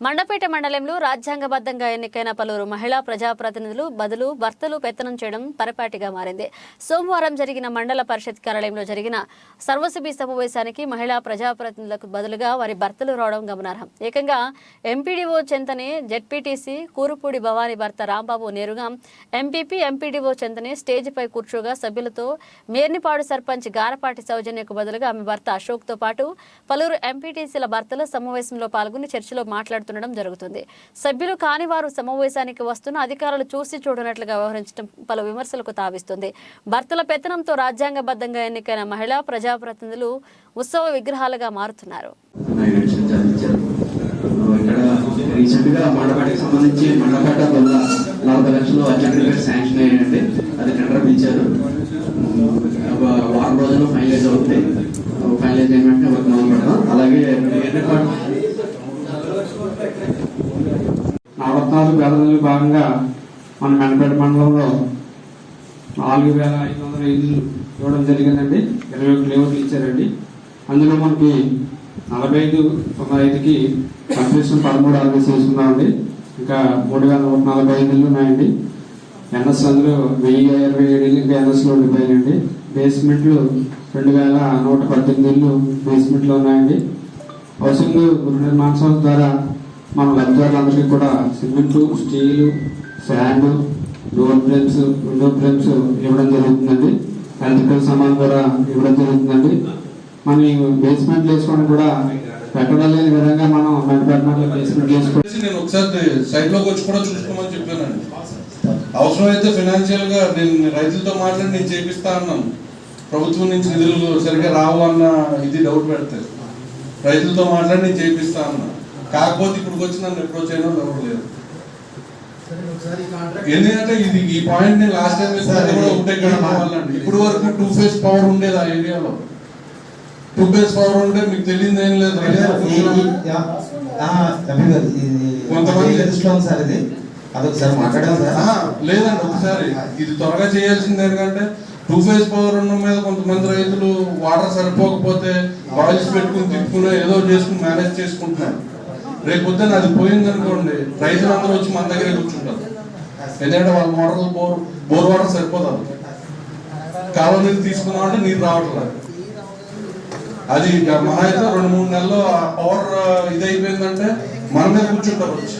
మండపేట మండలంలో రాజ్యాంగబద్ధంగా ఎన్నికైన పలువురు మహిళా ప్రజాప్రతినిధులు బదులు భర్తలు పెత్తనం చేయడం పరిపాటిగా మారింది. సోమవారం జరిగిన మండల పరిషత్ కార్యాలయంలో జరిగిన సర్వసభ్య సమావేశానికి మహిళా ప్రజాప్రతినిధులకు బదులుగా వారి భర్తలు రావడం గమనార్హం. ఏకంగా ఎంపీడీఓ చెంతనే జెడ్పీటీసీ కూరుపూడి భవానీ భర్త రాంబాబు నేరుగా ఎంపీపీ ఎంపీడీఓ చెంతనే స్టేజ్పై కూర్చోగా సభ్యులతో మేర్నిపాడు సర్పంచ్ గారపాటి సౌజన్యకు బదులుగా ఆమె భర్త అశోక్తో పాటు పలువురు ఎంపీటీసీల భర్తలు సమావేశంలో పాల్గొని చర్చలో మాట్లాడుతుండడం జరుగుతుంది. సభ్యులు కాని వారు సమావేశానికి వస్తున్న అధికారులు చూసి చూడనట్లుగా వ్యవహరించడం పలు విమర్శలకు తావిస్తుంది. భర్తల పెత్తనంతో రాజ్యాంగబద్ధంగా ఎన్నికైన మహిళా ప్రజాప్రతినిధులు ఉత్సవ విగ్రహాలుగా మారుతున్నారు. మండపేటకి సంబంధించి మండపేట వల్ల నలభై లక్షలు అర్జెంట్ శాంక్షన్ అయ్యాయండి అది టెండర్ పిలిచారు నవరత్నాలు భాగంగా మన మెనపేట మండలంలో నాలుగు వేల ఐదు వందల ఇల్లు ఇవ్వడం జరిగిందండి. ఇరవై ఒకటి లేఅవుట్లు ఇచ్చారండి. అందులో మనకి నలభై ఐదు తొంభై ఐదుకి కంప్లీషన్ పదమూడు అరవై చేసుకున్నామండి ఇంకా మూడు వేల నూట నలభై ఐదు ఇల్లు ఉన్నాయండి. ఎన్ఎస్ అందులో వెయ్యి ఇరవై ఏడు ఇల్లు ఇంకా ఎన్ఎస్లో ఉండిపోయాయండి బేస్మెంట్లు రెండు వేల నూట పద్దెనిమిది ఇల్లు బేస్మెంట్లో ఉన్నాయండి. హౌసింగ్ గృహ నిర్మాణ సంస్థ ద్వారా మన లబ్ధిదారులందరికీ కూడా cement steel sand door frames window frames ఇవ్వడం జరుగుతుందండి. ఎలక్ట్రికల్ సామాన్ కూడా ఇవ్వడం జరుగుతుందండి. మన బేస్మెంట్ వేసుకోవడం కూడా పెట్టడం లేని విధంగా మనం మెట్టపెట్టినట్లు బేస్మెంట్ వేసుకోవడం నేను ఒకసారి సైడ్లోకి వచ్చి కూడా చూసుకోమని చెప్పానండి. అవసరమైతే ఫైనాన్షియల్గా నేను రైతులతో మాట్లాడి నేను చేపిస్తా అన్నాను. ప్రభుత్వం నుంచి నిధులు సరిగ్గా రావు అన్న ఇది డౌట్ పెడతాయి రైతులతో మాట్లాడి నేను చేపిస్తా అన్నా. కాకపోతే ఇక్కడికి వచ్చి నన్ను అప్రోచ్ అయినా లేదు ఎందుకంటే ఇది ఈ పాయింట్ నేను లాస్ట్ టైం కూడా ఒకటే కావాలండి ఇప్పుడు వరకు టూ ఫేస్ పవర్ ఉండేది ఆ ఏరియాలో టూ ఫేస్ పవర్ ఉంటే మీకు తెలియదు ఏం లేదు. కొంతమంది సార్ ఇది. అదొకసారి మాట్లాడాం సార్. ఆహా, లేదండి ఒకసారి. ఇది త్వరగా చేయాల్సింది ఎందుకంటే టూ ఫేజ్ పవర్ ఉన్న మీద కొంతమంది రైతులు వాటర్ సరిపోకపోతే బాయిల్స్ పెట్టుకుని తిప్పుకుని ఏదో చేసుకుని మేనేజ్ చేసుకుంటున్నారు. రేపు పొద్దున్న అది పోయింది అనుకోండి రైతులందరూ వచ్చి మన దగ్గరే కూర్చుంటారు. ఎందుకంటే వాళ్ళ మోటార్లు బోర్ బోర్ వాటర్ సరిపోతారు కాలువ నీళ్ళు తీసుకున్నాం అంటే నీరు రావట్లేదు. అది మహా అయితే రెండు మూడు నెలల్లో ఆ పవర్ ఇది అయిపోయిందంటే మన మీద కూర్చుంటారు వచ్చి.